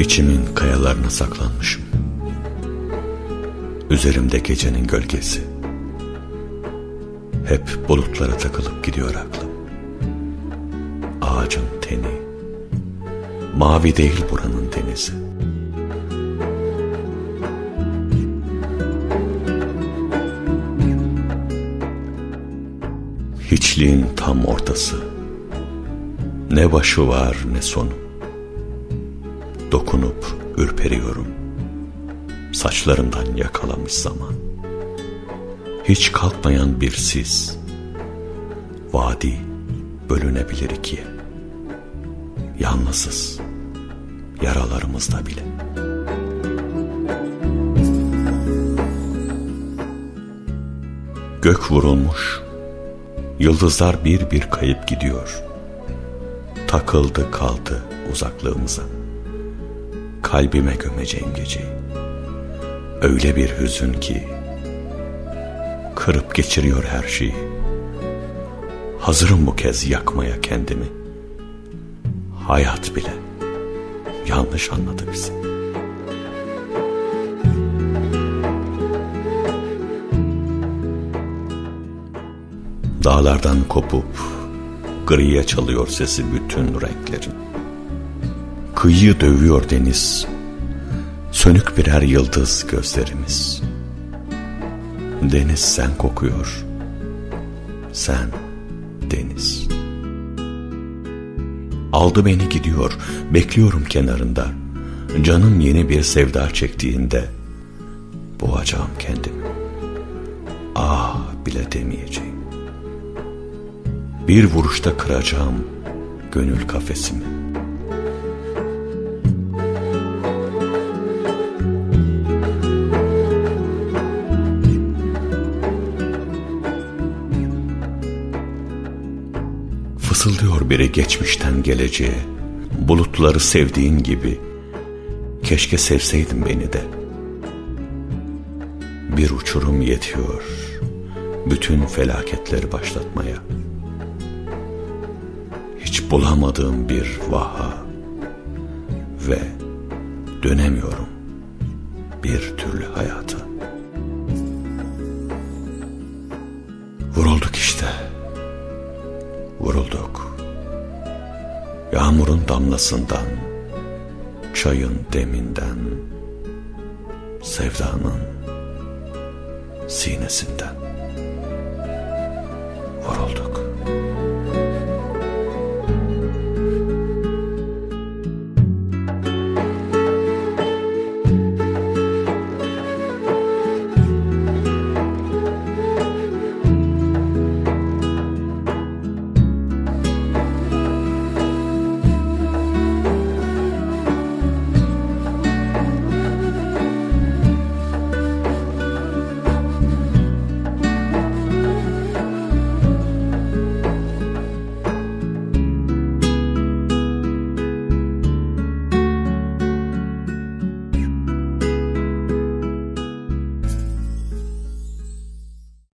İçimin kayalarına saklanmışım. Üzerimde gecenin gölgesi. Hep bulutlara takılıp gidiyor aklım. Ağacın teni. Mavi değil buranın denizi. Hiçliğin tam ortası. Ne başı var ne sonu. Dokunup ürperiyorum. Saçlarımdan yakalamış zaman. Hiç kalkmayan bir sis. Vadi bölünebilir ikiye. Yalnızız. Yaralarımızda bile. Gök vurulmuş. Yıldızlar bir bir kayıp gidiyor. Takıldı kaldı uzaklığımıza. Kalbime gömeceğim geceyi. Öyle bir hüzün ki kırıp geçiriyor her şeyi. Hazırım bu kez yakmaya kendimi. Hayat bile yanlış anladı bizi. Dağlardan kopup griye çalıyor sesi bütün renklerin. Kıyıyı dövüyor deniz, sönük birer yıldız gözlerimiz. Deniz sen kokuyor, sen deniz. Aldı beni gidiyor, bekliyorum kenarında. Canım yeni bir sevda çektiğinde boğacağım kendimi. Ah bile demeyeceğim. Bir vuruşta kıracağım gönül kafesimi. Fısıldıyor biri geçmişten geleceğe. Bulutları sevdiğin gibi. Keşke sevseydin beni de. Bir uçurum yetiyor. Bütün felaketleri başlatmaya. Hiç bulamadığım bir vaha. Ve dönemiyorum bir türlü hayata. Vurulduk. Yağmurun damlasından, çayın deminden, sevdanın sinesinden vurulduk.